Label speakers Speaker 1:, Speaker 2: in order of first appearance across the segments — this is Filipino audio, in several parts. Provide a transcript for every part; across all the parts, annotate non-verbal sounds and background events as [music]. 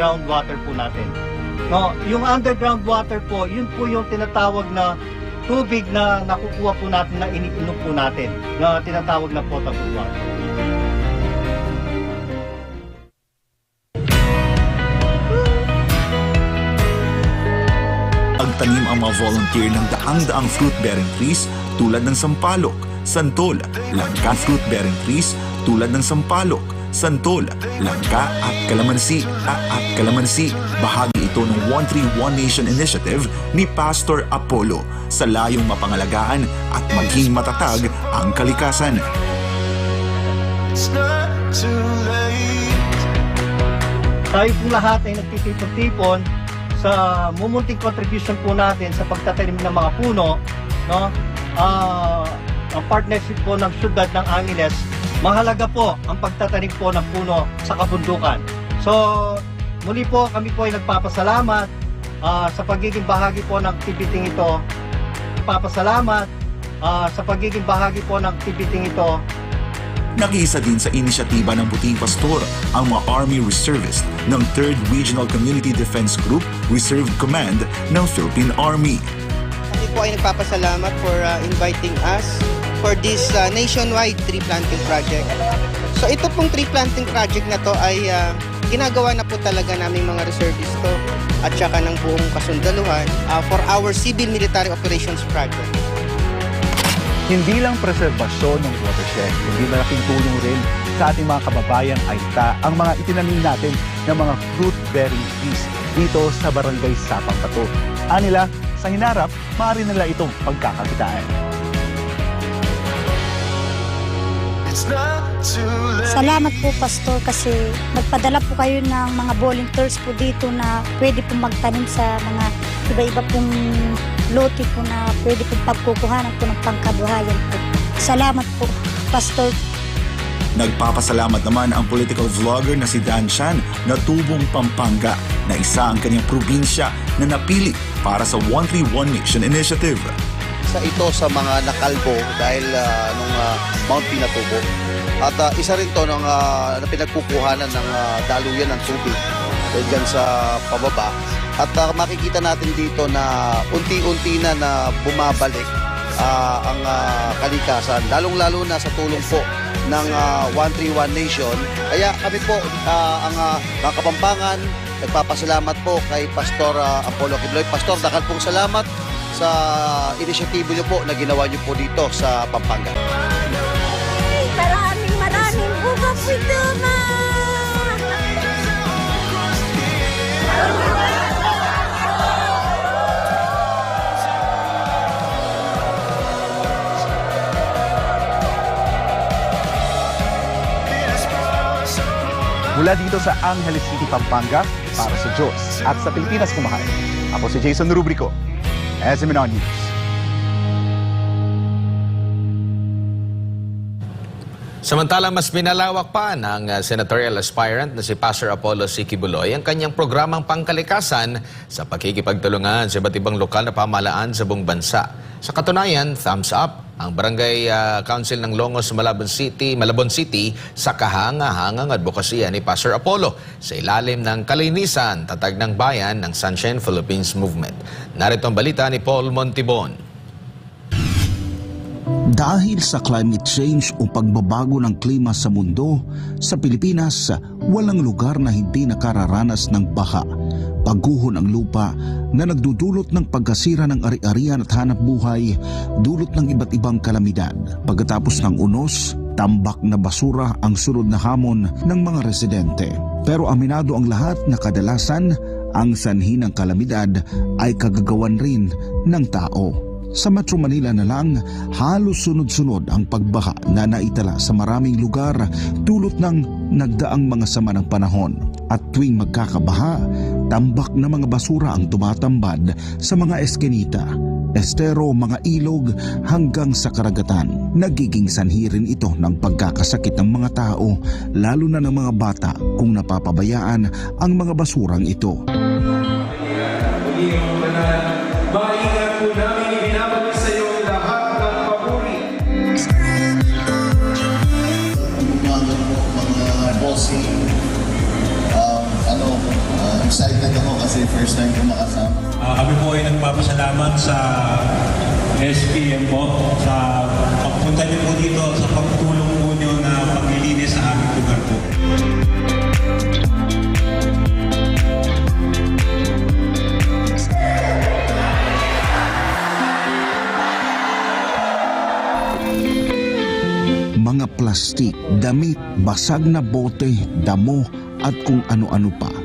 Speaker 1: underground water po natin. No, yung underground water po, yun po yung tinatawag na tubig na nakukuha po natin na iniinom po natin na tinatawag na potable water.
Speaker 2: Agtanim ang mga volunteer ng daang-daang fruit-bearing trees tulad ng sampalok, santol, langka fruit-bearing trees tulad ng sampalok, santol, langka at kalamansi at, at kalamansi. Bahagi ito ng One Tree One Nation Initiative ni Pastor Apollo sa layong mapangalagaan at maging matatag ang kalikasan.
Speaker 3: It's not too late.
Speaker 1: Tayo pong lahat ay nagtitipon-tipon sa mumunting contribution po natin sa pagtatanim ng mga puno, no? Ah, ang partnership po ng syudad ng Angeles, mahalaga po ang pagtatanim po ng puno sa kabundukan. So, muli po kami po ay nagpapasalamat ah, sa pagiging bahagi po ng activity ito. Nagpapasalamat ah, sa pagiging bahagi po ng activity ito
Speaker 2: Nakiisa din sa inisyatiba ng Puting Pastor ang mga Army Reservist ng 3rd Regional Community Defense Group Reserve Command ng Philippine Army.
Speaker 4: Kami po ay nagpapasalamat for uh, inviting us for this uh, nationwide tree planting project. So ito pong tree planting project na to ay uh, ginagawa na po talaga namin mga reservists to at saka ng buong kasundaluhan uh, for our civil military operations project.
Speaker 5: Hindi lang preserbasyon ng watershed, kundi malaking tulong rin sa ating mga kababayang Aita ang mga itinanim natin ng mga fruit-bearing trees dito sa Barangay Sapang Pato. Anila, sa hinarap, maaari nila itong pagkakakitaan.
Speaker 6: Salamat po Pastor kasi nagpadala po kayo ng mga volunteers po dito na pwede po magtanim sa mga iba-iba pong lote po na pwede pong pagkukuhanan po ng pangkabuhayan po. Salamat po Pastor
Speaker 2: Nagpapasalamat naman ang political vlogger na si Dan Chan na tubong Pampanga na isa ang kanyang probinsya na napili para sa One Tree One Nation Initiative.
Speaker 7: Isa ito sa mga nakalbo dahil ah, nung ah, Mount Pinatubo. At ah, isa rin to ng na pinagkukuhanan ng ah, daluyan ng tubig dyan sa pababa. At ah, makikita natin dito na unti-unti na na bumabalik ah, ang ah, kalikasan, lalong-lalo na sa tulong po ng ah, 131 Nation. Kaya kami po, ah, ang ah, mga kapampangan, nagpapasalamat po kay Pastor ah, Apollo Kibloy. Pastor, dakal pong salamat sa inisyatibo niyo po na ginawa niyo po dito sa Pampanga.
Speaker 6: Maraming maraming buka po ito ma!
Speaker 5: Mula dito sa Angeles City, Pampanga, para sa Diyos at sa Pilipinas kumahal. Ako si Jason Rubrico, SMNO News.
Speaker 8: Samantala, mas pinalawak pa ng uh, senatorial aspirant na si Pastor Apollo C. Kibuloy ang kanyang programang pangkalikasan sa pakikipagtulungan sa iba't ibang lokal na pamahalaan sa buong bansa. Sa katunayan, thumbs up ang Barangay uh, Council ng Longos Malabon City, Malabon City sa kahangahangang advokasya ni Pastor Apollo sa ilalim ng kalinisan, tatag ng bayan ng Sunshine Philippines Movement. Narito ang balita ni Paul Montibon.
Speaker 9: Dahil sa climate change o pagbabago ng klima sa mundo, sa Pilipinas, walang lugar na hindi nakararanas ng baha, pagguho ng lupa na nagdudulot ng pagkasira ng ari-arian at hanap buhay, dulot ng iba't ibang kalamidad. Pagkatapos ng unos, tambak na basura ang sunod na hamon ng mga residente. Pero aminado ang lahat na kadalasan, ang sanhi ng kalamidad ay kagagawan rin ng tao. Sa Metro Manila na lang, halos sunod-sunod ang pagbaha na naitala sa maraming lugar dulot ng nagdaang mga sama ng panahon. At tuwing magkakabaha, tambak na mga basura ang tumatambad sa mga eskinita, estero, mga ilog hanggang sa karagatan. Nagiging sanhi rin ito ng pagkakasakit ng mga tao, lalo na ng mga bata kung napapabayaan ang mga basurang ito.
Speaker 3: Maingat po namin excited ako kasi first time ko makasama.
Speaker 10: Ah, kami po ay nagpapasalamat sa SPM po sa pagpunta niyo po dito sa pagtulong po niyo na paglilinis sa aming lugar po.
Speaker 9: Mga plastik, damit, basag na bote, damo at kung ano-ano pa.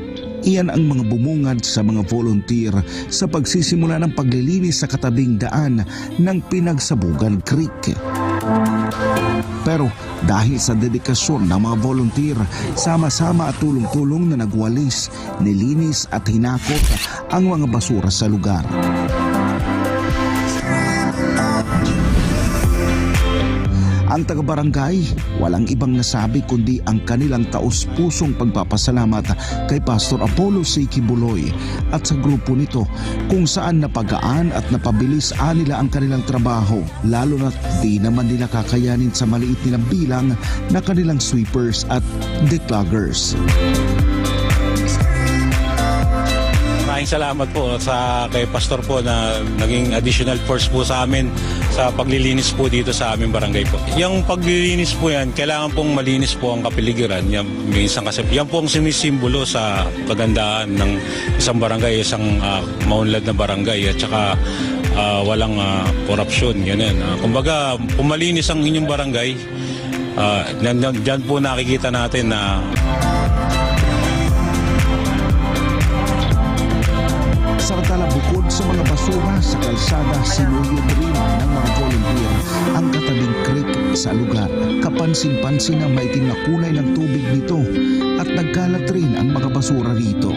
Speaker 9: Iyan ang mga bumungad sa mga volunteer sa pagsisimula ng paglilinis sa katabing daan ng Pinagsabugan Creek. Pero dahil sa dedikasyon ng mga volunteer, sama-sama at tulong-tulong na nagwalis, nilinis at hinakot ang mga basura sa lugar. Ang taga-barangay, walang ibang nasabi kundi ang kanilang taus-pusong pagpapasalamat kay Pastor Apollo C. Kibuloy at sa grupo nito kung saan napagaan at napabilis nila ang kanilang trabaho lalo na di naman nila kakayanin sa maliit nilang bilang na kanilang sweepers at decloggers.
Speaker 10: Maraming salamat po sa kay Pastor po na naging additional force po sa amin sa paglilinis po dito sa aming barangay po. Yung paglilinis po yan, kailangan pong malinis po ang kapiligiran. Yan, minsan kasi, yan po ang sinisimbolo sa kagandaan ng isang barangay, isang uh, maunlad na barangay at saka ah, walang ah, korupsyon. Ganun. Ah, kumbaga, kung malinis ang inyong barangay, uh, dyan po nakikita natin na
Speaker 9: Samantala bukod sa mga basura sa kalsada, sinuyod rin ng mga volunteer ang katabing creek sa lugar. Kapansin-pansin ang maitim na kulay ng tubig nito at nagkalat rin ang mga basura rito.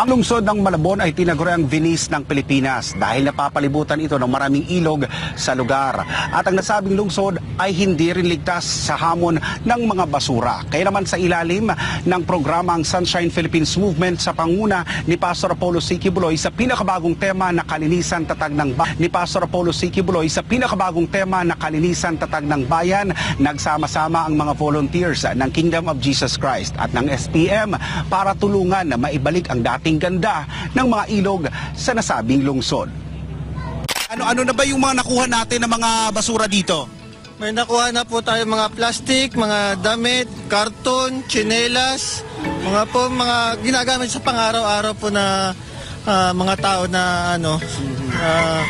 Speaker 11: Ang lungsod ng Malabon ay tinaguriang Venice ng Pilipinas dahil napapalibutan ito ng maraming ilog sa lugar. At ang nasabing lungsod ay hindi rin ligtas sa hamon ng mga basura. Kaya naman sa ilalim ng programang Sunshine Philippines Movement sa panguna ni Pastor Apollo C. Kibuloy sa pinakabagong tema na kalinisan tatag ng bayan. Ni Pastor Apollo C. Kibuloy sa pinakabagong tema na kalinisan tatag ng bayan, nagsama-sama ang mga volunteers ng Kingdom of Jesus Christ at ng SPM para tulungan na maibalik ang dating ganda ng mga ilog sa nasabing lungsod. Ano-ano na ba yung mga nakuha natin ng mga basura dito?
Speaker 12: May nakuha na po tayo mga plastic, mga damit, karton, tsinelas, mga po mga ginagamit sa pang-araw-araw po na ah, mga tao na ano, ah,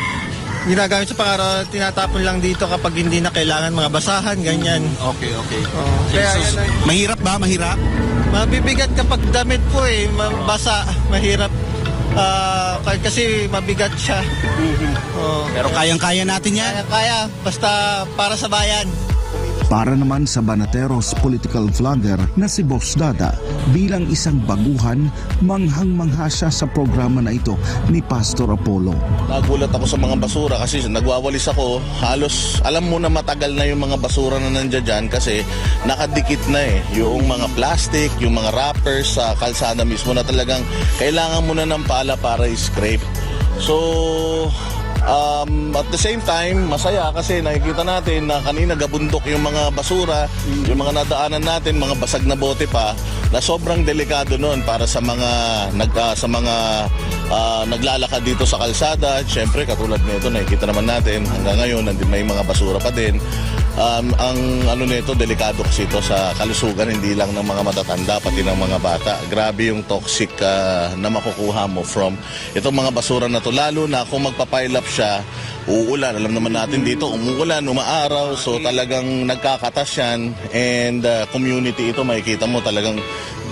Speaker 12: ginagamit sa pang-araw, tinatapon lang dito kapag hindi na kailangan mga basahan, ganyan.
Speaker 11: Okay, okay.
Speaker 12: Oo. kaya ay,
Speaker 11: Mahirap ba? Mahirap?
Speaker 12: Mabibigat kapag damit po eh, mabasa, mahirap. Ah, k- kasi mabigat siya. Oo.
Speaker 11: Pero kayang-kaya natin yan.
Speaker 12: Kaya, kaya, basta para sa bayan.
Speaker 9: Para naman sa Banateros political vlogger na si Boss Dada, bilang isang baguhan, manghang-mangha siya sa programa na ito ni Pastor Apollo.
Speaker 3: Nagulat ako sa mga basura kasi nagwawalis ako. Halos alam mo na matagal na yung mga basura na nandiyan dyan kasi nakadikit na eh. Yung mga plastic, yung mga wrappers sa kalsada mismo na talagang kailangan mo na ng pala para i-scrape. So, um, at the same time, masaya kasi nakikita natin na kanina gabundok yung mga basura, yung mga nadaanan natin, mga basag na bote pa, na sobrang delikado noon para sa mga nag, ah, sa mga ah, naglalakad dito sa kalsada. Siyempre, katulad nito, nakikita naman natin hanggang ngayon, may mga basura pa din. Um, ang ano nito, delikado kasi ito sa kalusugan, hindi lang ng mga matatanda, pati ng mga bata. Grabe yung toxic ah, na makukuha mo from itong mga basura na to. Lalo na kung magpa-pile up siya, uulan. Alam naman natin dito, umuulan, umaaraw. So talagang nagkakatas yan. And ah, community ito, makikita mo talagang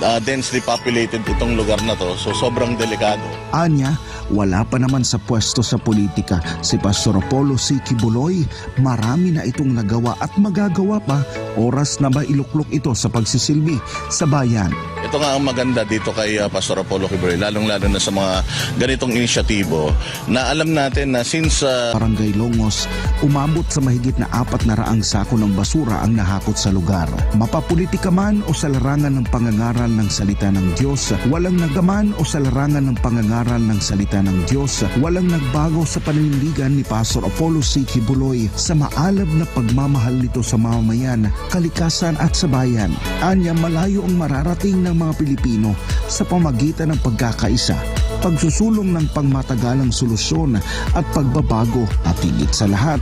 Speaker 3: ah, densely populated itong lugar na to. So sobrang delikado.
Speaker 9: Anya, wala pa naman sa pwesto sa politika si Pastor Apollo C. Kibuloy. Marami na itong nagawa at magagawa pa. Oras na ba iluklok ito sa pagsisilbi sa bayan?
Speaker 3: Ito nga ang maganda dito kay ah, Pastor Apollo Kibuloy, lalong-lalo na sa mga ganitong inisyatibo na alam natin na since ah,
Speaker 9: Barangay Longos, umabot sa mahigit na apat na raang sako ng basura ang nahakot sa lugar. Mapapolitika man o sa larangan ng pangangaral pangangaral ng salita ng Diyos, walang nagaman o sa larangan ng pangangaral ng salita ng Diyos, walang nagbago sa paninindigan ni Pastor Apollo C. Kibuloy sa maalab na pagmamahal nito sa mamamayan, kalikasan at sa bayan. Anya malayo ang mararating ng mga Pilipino sa pamagitan ng pagkakaisa pagsusulong ng pangmatagalang solusyon at pagbabago at higit sa lahat,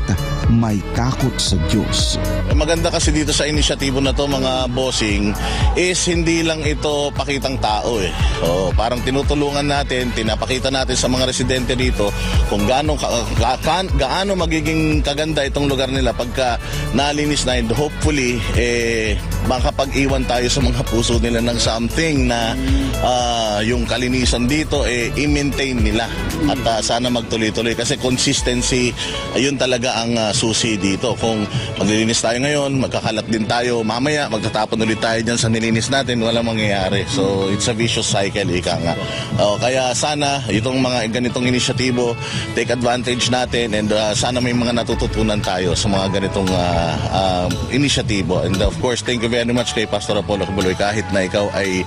Speaker 9: may takot sa Diyos.
Speaker 3: Maganda kasi dito sa inisyatibo na to mga bossing is hindi lang ito pakitang tao eh. Oo, parang tinutulungan natin, pinapakita natin sa mga residente dito kung gaano ka, ka- ka- gaano magiging kaganda itong lugar nila pagka nalinis na and hopefully eh makapag-iwan tayo sa mga puso nila ng something na ah, yung kalinisan dito eh i-maintain nila. At ah, sana magtuloy-tuloy kasi consistency ayun talaga ang ah, susi dito. Kung maglilinis tayo ngayon magkakalat din tayo mamaya magtatapon ulit tayo dyan sa nilinis natin walang mangyayari. So it's a vicious cycle ika nga. Oh, kaya sana itong mga ganitong inisyatibo take advantage natin and ah, sana may mga natututunan tayo sa mga ganitong ah, ah, inisyatibo. And of course thank you very much kay Pastor Apollo Kibuloy kahit na ikaw ay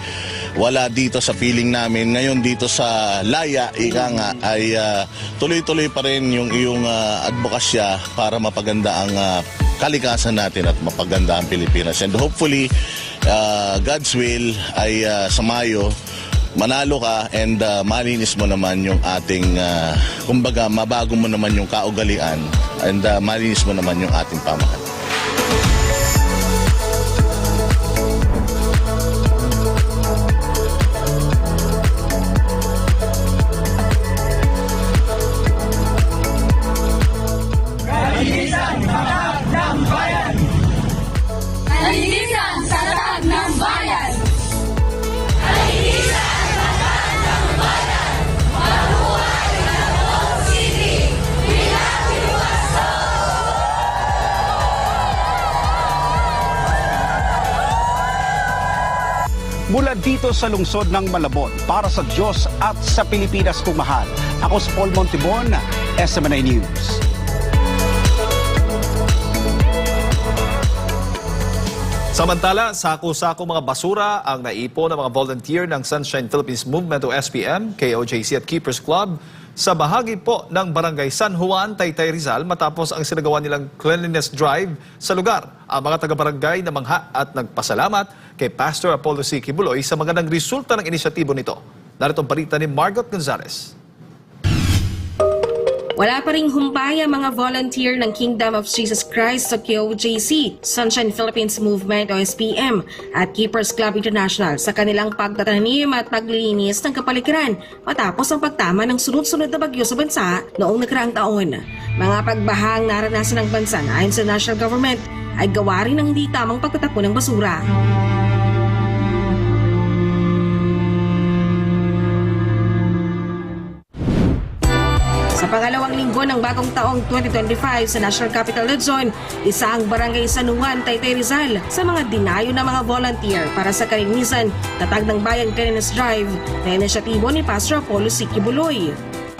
Speaker 3: wala dito sa feeling namin ngayon dito sa Laya ika nga ay ah, tuloy-tuloy pa rin yung iyong ah, advokasya para mapaganda ang ah, kalikasan natin at mapaganda ang Pilipinas and hopefully ah, God's will ay ah, sa Mayo manalo ka and ah, malinis mo naman yung ating ah, kumbaga mabago mo naman yung kaugalian and ah, malinis mo naman yung ating pamahalaan.
Speaker 13: Sa
Speaker 11: lungsod ng Malabon para sa Diyos at sa Pilipinas kung mahal. Ako si Paul Montibon, SMNI News.
Speaker 14: Samantala, sako-sako mga basura ang naipon ng mga volunteer ng Sunshine Philippines Movement o SPM, KOJC at Keepers Club sa bahagi po ng Barangay San Juan, Taytay Rizal matapos ang sinagawa nilang cleanliness drive sa lugar. Ang mga taga-barangay na mangha at nagpasalamat kay Pastor Apollo C. Kibuloy sa magandang resulta ng inisyatibo nito. Narito ang balita ni Margot Gonzalez.
Speaker 13: Wala pa ring humpay ang mga volunteer ng Kingdom of Jesus Christ sa KOJC, Sunshine Philippines Movement o SPM at Keepers Club International sa kanilang pagtatanim at paglilinis ng kapaligiran matapos ang pagtama ng sunod-sunod na bagyo sa bansa noong nakaraang taon. Mga pagbahang naranasan ng bansa na ayon sa national government ay gawa rin ng hindi tamang pagtatapon ng basura. Linggo ng bagong taong 2025 sa National Capital Luzon, isa ang barangay San Juan, Taytay Rizal sa mga dinayo ng mga volunteer para sa kalinisan tatag ng Bayan Cleanliness Drive na inisyatibo ni Pastor Apollo C.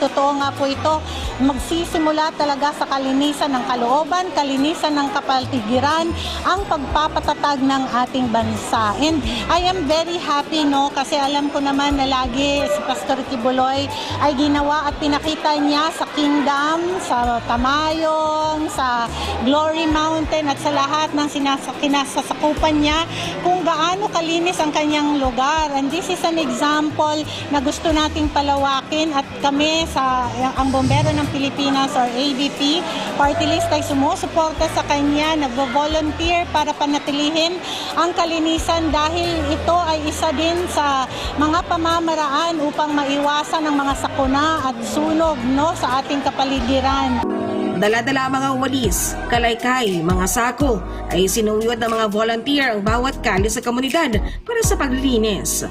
Speaker 15: Totoo nga po ito, magsisimula talaga sa kalinisan ng kalooban, kalinisan ng kapaligiran, ang pagpapatatag ng ating bansa. And I am very happy no kasi alam ko naman na lagi si Pastor Kibuloy ay ginawa at pinakita niya sa Kingdom, sa Tamayong, sa Glory Mountain at sa lahat ng sinasa- kinasasakupan niya kung gaano kalinis ang kanyang lugar. And this is an example na gusto nating palawakin at kami sa ang bombero ng Pilipinas or ABP party list ay sumusuporta sa kanya, nagvo-volunteer para panatilihin ang kalinisan dahil ito ay isa din sa mga pamamaraan upang maiwasan ang mga sakuna at sunog no sa ating kapaligiran.
Speaker 13: Dala-dala mga walis, kalaykay, mga sako ay sinuyod ng mga volunteer ang bawat kali sa komunidad para sa paglilinis.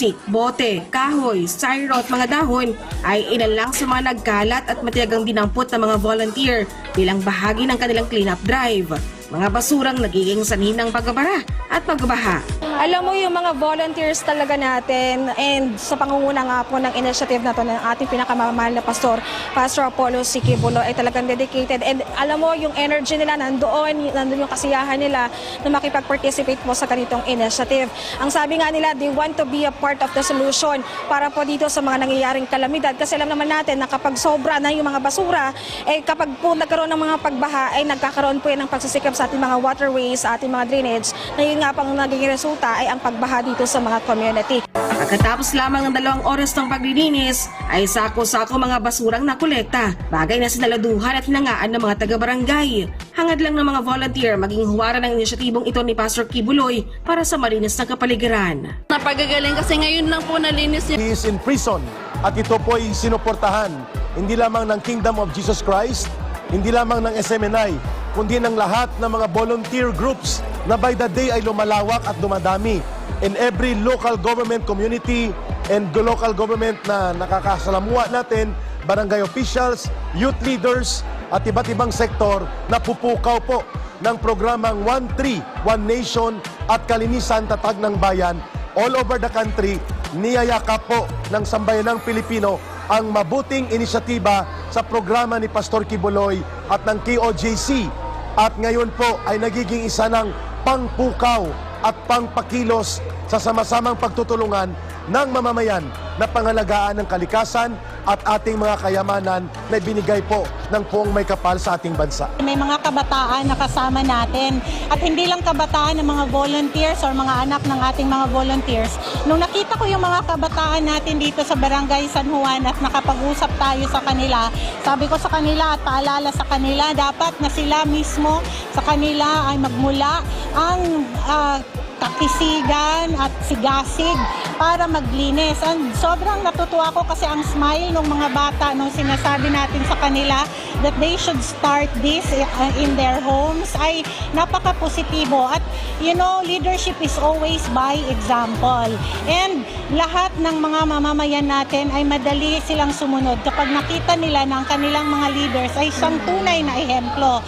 Speaker 13: Plastic, bote, kahoy, styro at mga dahon ay ilan lang sa mga nagkalat at matiyagang dinampot ng mga volunteer bilang bahagi ng kanilang cleanup drive. Mga basurang nagiging sanhin ng pagbabara at pagbabaha.
Speaker 16: Alam mo yung mga volunteers talaga natin and sa pangunguna nga po ng initiative na to ng ating pinakamamahal na pastor, Pastor Apollo Sikibulo ay talagang dedicated. And alam mo yung energy nila nandoon, nandoon yung kasiyahan nila na makipag-participate po sa ganitong initiative. Ang sabi nga nila, they want to be a part of the solution para po dito sa mga nangyayaring kalamidad. Kasi alam naman natin na kapag sobra na yung mga basura, eh kapag po nagkaroon ng mga pagbaha ay nagkakaroon po yan ng pagsisikap sa ating mga waterways, sa ating mga drainage na yun nga pang naging resulta ay ang pagbaha dito sa mga community.
Speaker 13: Pagkatapos lamang ng dalawang oras ng paglilinis, ay sako-sako mga basurang nakolekta. Bagay na sinaladuhan at hinangaan ng mga taga-barangay. Hangad lang ng mga volunteer maging huwara ng inisyatibong ito ni Pastor Kibuloy para sa malinis na kapaligiran.
Speaker 16: Napagagaling kasi ngayon lang po nalinis
Speaker 1: He is in prison at ito po ay sinuportahan hindi lamang ng Kingdom of Jesus Christ, hindi lamang ng SMNI, kundi ng lahat ng mga volunteer groups na by the day ay lumalawak at dumadami in every local government community and local government na nakakasalamuha natin, barangay officials, youth leaders, at iba't ibang sektor na pupukaw po ng programang One Tree, One Nation at Kalinisan Tatag ng Bayan all over the country, niyayakap po ng sambayanang Pilipino ang mabuting inisyatiba sa programa ni Pastor Kibuloy at ng KOJC at ngayon po ay nagiging isa ng pangpukaw at pangpakilos sa sama-samang pagtutulungan ng mamamayan na pangalagaan ng kalikasan at ating mga kayamanan na binigay po ng poong may kapal sa ating bansa.
Speaker 16: May mga kabataan na kasama natin at hindi lang kabataan ng mga volunteers or mga anak ng ating mga volunteers. Nung nakita ko yung mga kabataan natin dito sa Barangay San Juan at nakapag-usap tayo sa kanila, sabi ko sa kanila at paalala sa kanila, dapat na sila mismo sa kanila ay magmula ang ah, kakisigan at sigasig para maglinis. And sobrang natutuwa ko kasi ang smile ng mga bata nung sinasabi natin sa kanila that they should start this uh, in their homes ay napaka-positibo. At you know, leadership is always by example. And lahat ng mga mamamayan natin ay madali silang sumunod kapag nakita nila ng kanilang mga leaders ay isang tunay na ehemplo.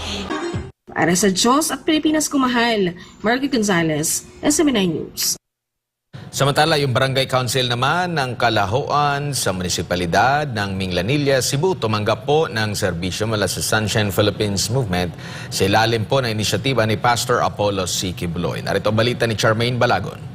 Speaker 13: Para sa Diyos at Pilipinas kumahal, Marky Gonzalez, SMNI News.
Speaker 8: Samantala, yung Barangay Council naman ng Kalahoan sa munisipalidad ng Minglanilla, Cebu, tumanggap po ng serbisyo mula sa Sunshine Philippines Movement sa ilalim po ng inisyatiba ni Pastor Apollo C. Kibloy. Narito balita ni Charmaine Balagon.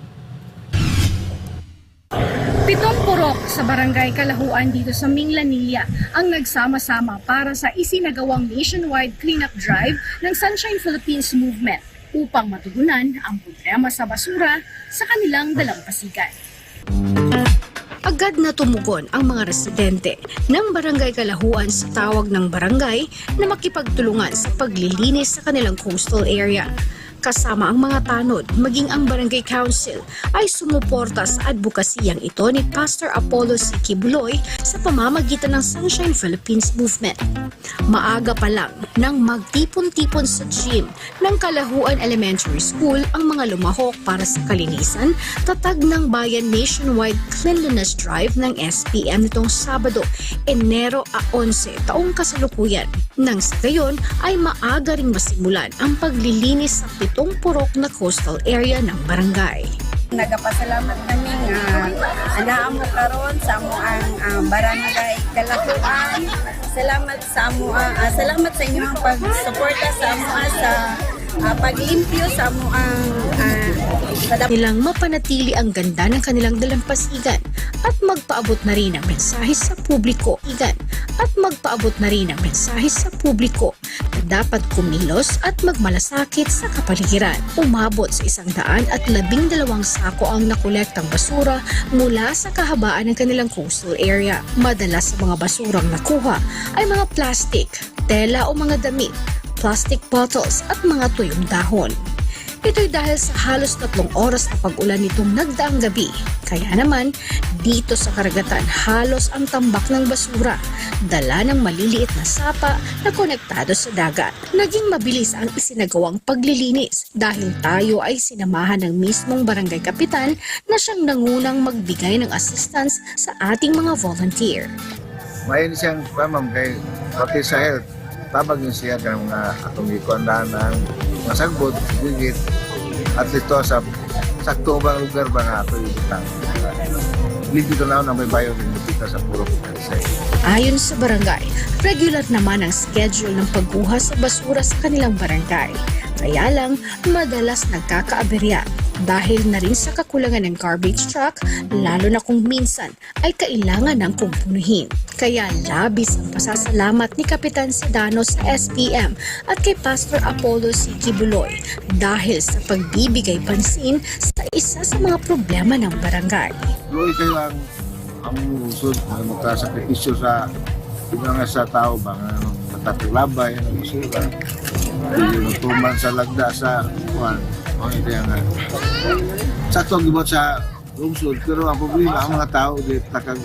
Speaker 16: Pitong purok sa barangay Kalahuan dito sa Minglanilla ang nagsama-sama para sa isinagawang nationwide cleanup drive ng Sunshine Philippines Movement upang matugunan ang problema sa basura sa kanilang dalampasigan.
Speaker 17: Agad na tumugon ang mga residente ng Barangay Kalahuan sa tawag ng barangay na makipagtulungan sa paglilinis sa kanilang coastal area. Kasama ang mga tanod, maging ang Barangay Council ay sumuporta sa advokasiyang ito ni Pastor Apollo C. Kibuloy sa pamamagitan ng Sunshine Philippines Movement. Maaga pa lang nang magtipon-tipon sa gym ng Kalahuan Elementary School ang mga lumahok para sa kalinisan, tatag ng Bayan Nationwide Cleanliness Drive ng SPM nitong Sabado, Enero a 11 taong kasalukuyan. Nang sa gayon ay maaga ring masimulan ang paglilinis sa pitong purok na coastal area ng barangay.
Speaker 16: Nagapasalamat kami nga anaamo karon sa amo ang ah, barangay Kalahuan. Salamat sa amo ah, salamat sa inyong pagsuporta sa amo ah, sa ah, paglimpyo sa amo ang ah, sa
Speaker 17: nilang mapanatili ang ganda ng kanilang dalampasigan at magpaabot na rin ng mensahe sa publiko. Igan, at magpaabot na rin ng mensahe sa publiko na dapat kumilos at magmalasakit sa kapaligiran. Umabot sa isang daan at labing dalawang sako ang nakolektang basura mula sa kahabaan ng kanilang coastal area. Madalas sa mga basurang nakuha ay mga plastic, tela o mga damit, plastic bottles at mga tuyong dahon. Ito'y dahil sa halos tatlong oras na pag-ulan nitong nagdaang gabi. Kaya naman, dito sa karagatan halos ang tambak ng basura, dala ng maliliit na sapa na konektado sa dagat. Naging mabilis ang isinagawang paglilinis dahil tayo ay sinamahan ng mismong barangay kapitan na siyang nangunang magbigay ng assistance sa ating mga volunteer.
Speaker 18: Mayon siyang pamam kay pati sa health. Tabag niya siya ng mga atong gikuandaan ng mga sagbot, gigit, at ito sa sakto bang lugar ba nga ito ibutang. Hindi ko na may bayo kita sa puro Pagkarisay.
Speaker 17: Ayon sa barangay, regular naman ang schedule ng pagkuha sa basura sa kanilang barangay. Kaya lang, madalas nagkakaaberya dahil na rin sa kakulangan ng garbage truck, lalo na kung minsan ay kailangan ng kumpunuhin. Kaya labis ang pasasalamat ni Kapitan Sedano sa SPM at kay Pastor Apollo C. Kibuloy dahil sa pagbibigay pansin sa isa sa mga problema ng barangay.
Speaker 18: Doon kayo ang ang usod na magkasakripisyo sa mga sa tao ba nga matatalabay ang isura. Hindi magtuman sa lagda sa kuwan. O hindi nga. Sakto ang gibot sa lungsod pero ang problema ang mga tao di takag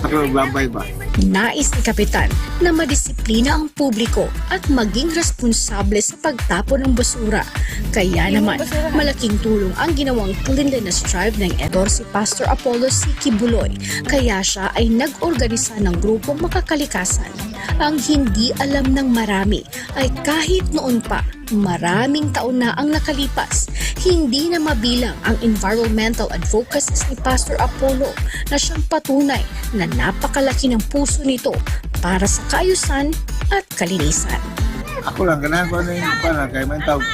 Speaker 18: takaglabay ba.
Speaker 17: Nais ni Kapitan na madisiplina ang publiko at maging responsable sa pagtapon ng basura. Kaya naman, malaking tulong ang ginawang cleanliness drive ng Edor si Pastor Apollo C. Kibuloy. Kaya siya ay nag-organisa ng grupong makakalikasan. Ang hindi alam ng marami ay kahit noon pa, maraming taon na ang nakalipas, hindi na mabilang ang environmental advocacies ni Pastor Apollo na siyang patunay na napakalaki ng puso nito para sa kaayusan at kalinisan.
Speaker 18: Ako lang ko na yung pa na kay man tawag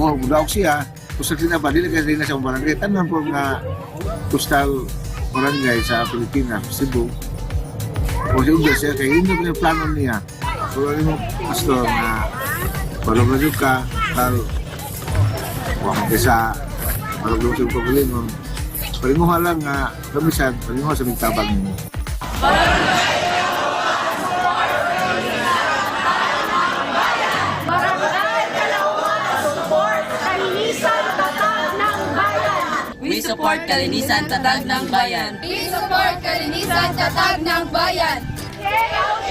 Speaker 18: mo budak siya. Kusag sila ba dili kasi na sa barangay tanan po nga coastal barangay sa Pilipinas Cebu o siya siya kay hindi ko yung plano niya. So ano mo pastor na palabas ka tal wala ka sa palabas yung pagulin Palinguha lang nga kamisan, palinguha sa migtabag mo.
Speaker 19: We support kalinisan tatag ng bayan.
Speaker 20: We support kalinisan tatag ng bayan. KOJC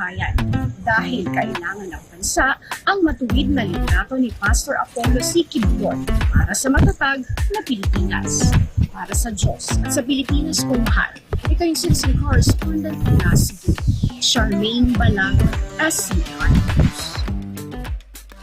Speaker 20: bayan
Speaker 17: dahil kailangan ng bansa ang matuwid na liderato ni Pastor Apollo C. Kibuloy para sa matatag na Pilipinas. Para sa Diyos at sa Pilipinas kung mahal. Ito yung citizen correspondent na si Charmaine SCR News.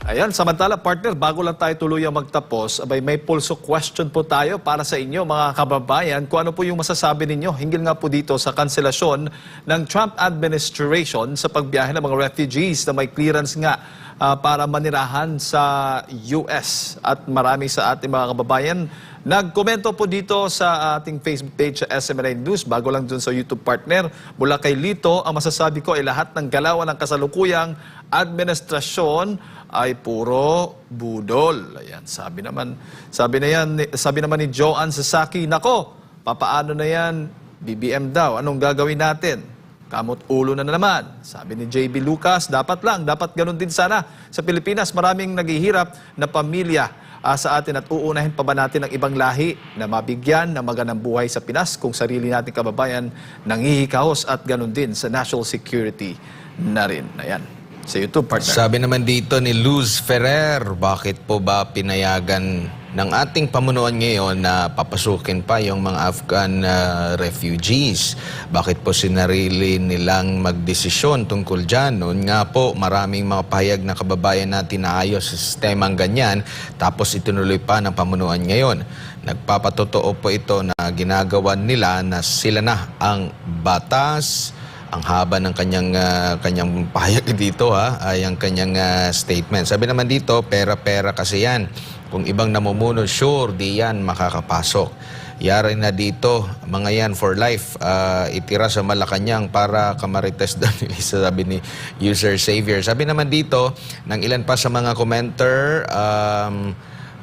Speaker 14: Ayan, samantala partner, bago lang tayo tuluyang magtapos, abay may pulso question po tayo para sa inyo mga kababayan. Kung ano po yung masasabi ninyo, hinggil nga po dito sa kanselasyon ng Trump administration sa pagbiyahe ng mga refugees na may clearance nga ah, para manirahan sa US. At marami sa ating mga kababayan Nagkomento po dito sa ating Facebook page sa SMNA News, bago lang dun sa YouTube partner. Mula kay Lito, ang masasabi ko ay lahat ng galawan ng kasalukuyang administrasyon ay puro budol. Ayan, sabi naman, sabi na yan, sabi naman ni Joanne Sasaki, nako, papaano na yan? BBM daw, anong gagawin natin? Kamot ulo na naman. Sabi ni JB Lucas, dapat lang, dapat ganun din sana. Sa Pilipinas, maraming naghihirap na pamilya ah, sa atin at uunahin pa ba natin ang ibang lahi na mabigyan ng magandang buhay sa Pinas kung sarili nating kababayan nangihikahos at ganun din sa national security na rin. Ayan. Sa YouTube, partner.
Speaker 8: Sabi naman dito ni Luz Ferrer, bakit po ba pinayagan ng ating pamunuan ngayon na papasukin pa yung mga Afghan uh, refugees? Bakit po sinarili nilang magdesisyon tungkol dyan? Noon nga po, maraming mga pahayag na kababayan natin na ayos sa sistemang ganyan, tapos itinuloy pa ng pamunuan ngayon. Nagpapatotoo po ito na ginagawa nila na sila na ang batas ang haba ng kanyang ah, kanyang pahayag [laughs] dito ha, ay ang kanyang ah, statement. Sabi naman dito, pera-pera kasi yan. Kung ibang namumuno, sure, di yan makakapasok. Yari na dito, mga yan for life, ah, itira sa Malacanang para kamarites daw [laughs] ni sabi ni user Savior. Sabi naman dito, ng ilan pa sa mga commenter, um,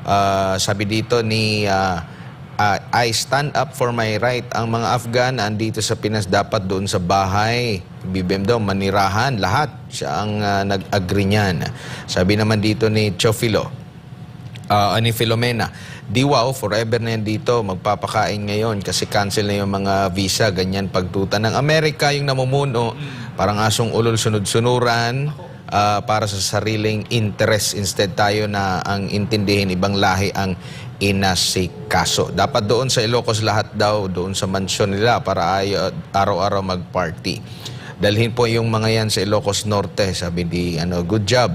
Speaker 8: ah, sabi dito ni ah, ah, I stand up for my right. Ang mga Afghan andito sa Pinas dapat doon sa bahay. BBM daw, manirahan, lahat. Siya ang ah, nag-agree niyan. Sabi naman dito ni Chofilo, Ah, ni Filomena. Di wow, forever na yan dito. Magpapakain ngayon kasi cancel na yung mga visa. Ganyan pagtuta ng Amerika yung namumuno. Parang asong ulol sunod-sunuran ah, para sa sariling interest. Instead tayo na ang intindihin ibang lahi ang inasikaso. Dapat doon sa Ilocos lahat daw, doon sa mansyon nila para ay, araw-araw mag-party. Dalhin po yung mga yan sa Ilocos Norte. Sabi di, ano, good job.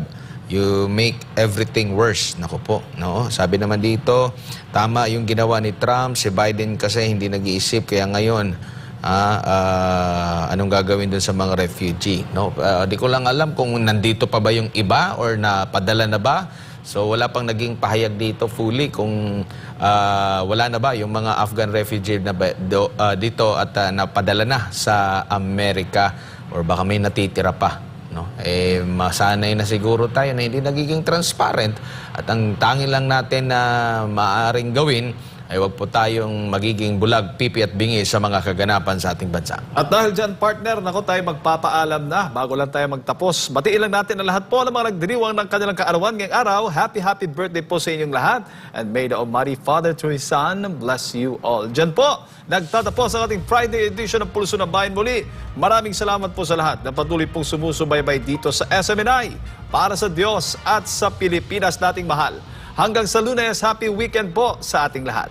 Speaker 8: You make everything worse. Nako po, no? Sabi naman dito, tama yung ginawa ni Trump, si Biden kasi hindi nag-iisip kaya ngayon ah, ah, anong gagawin dun sa mga refugee, no? Ah, di ko lang alam kung nandito pa ba yung iba or napadala na ba. So wala pang naging pahayag dito fully kung ah, wala na ba yung mga Afghan refugee na ba, do, ah, dito at ah, napadala na sa Amerika or baka may natitira pa no? Eh masanay na siguro tayo na hindi nagiging transparent at ang tangi lang natin na maaring gawin ay wag po tayong magiging bulag, pipi at bingi sa mga kaganapan sa ating bansa.
Speaker 14: At dahil dyan, partner, nako tayo magpapaalam na bago lang tayo magtapos. Batiin lang natin ang lahat po ng mga nagdiriwang ng kanilang kaarawan ngayong araw. Happy, happy birthday po sa inyong lahat. And may the Almighty Father through His Son bless you all. Dyan po, nagtatapos ang ating Friday edition ng Pulso ng Bayan muli. Maraming salamat po sa lahat na patuloy pong sumusubaybay dito sa SMNI para sa Diyos at sa Pilipinas nating mahal. Hanggang sa lunes, happy weekend po sa ating lahat.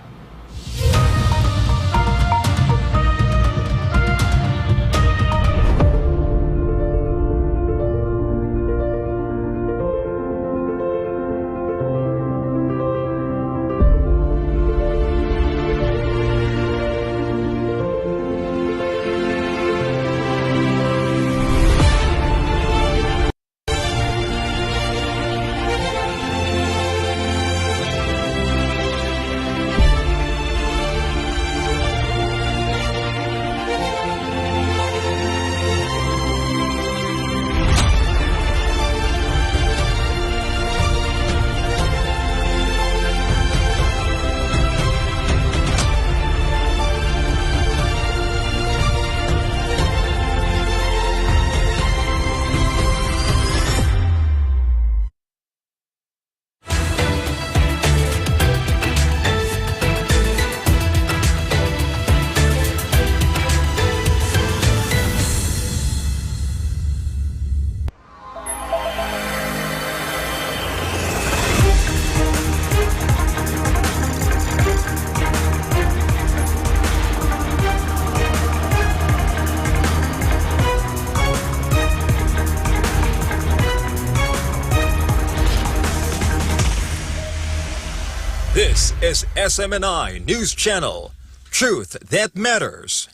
Speaker 21: Is SMNI News Channel. Truth that matters.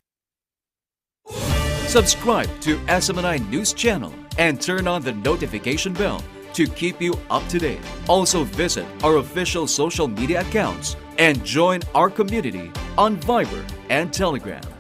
Speaker 22: Subscribe to SMNI News Channel and turn on the notification bell to keep you up to date. Also visit our official social media accounts and join our community on Viber and Telegram.